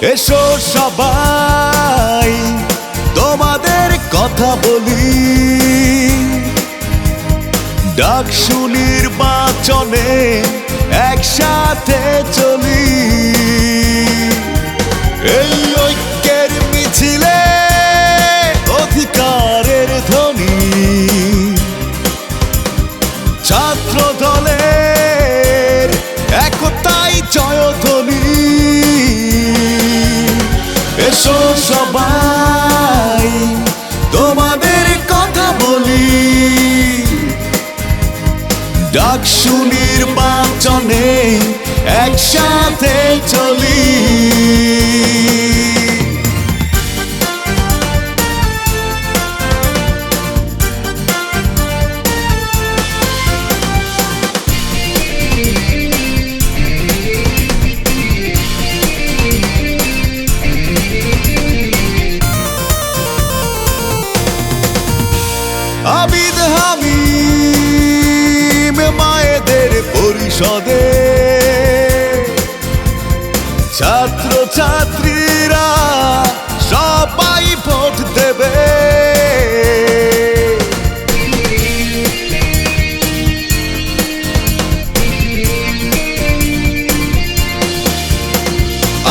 এসো সবাই, তোমাদের কথা বলি। ডাক নির্বাচনে একসাথে চলি। এই ঐক্যের মিছিলে অধিকারের ধ্বনি। ছাত্র দলের বলি ডাকসু নির্বাচনে একসাথে চলি। আবিদ হামিম মায়েদের পরিষদে। ছাত্র ছাত্রীরা সবাই ভোট দেবে।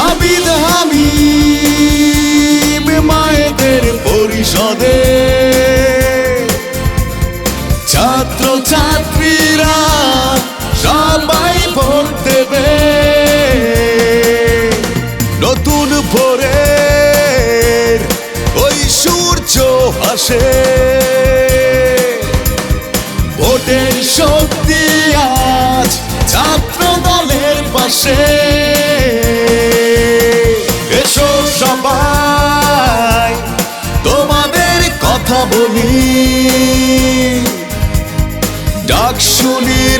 আবিদ হামিম মায়েদের পরিষদে ছাত্রীরা সবাই ভোট দেবে। নতুন ভোরে ওই সূর্য হাসে ভোটের শক্তি আজ ছাত্র দলের পাশে। এসো সবাই, তোমাদের কথা বলি। ডাক শুনি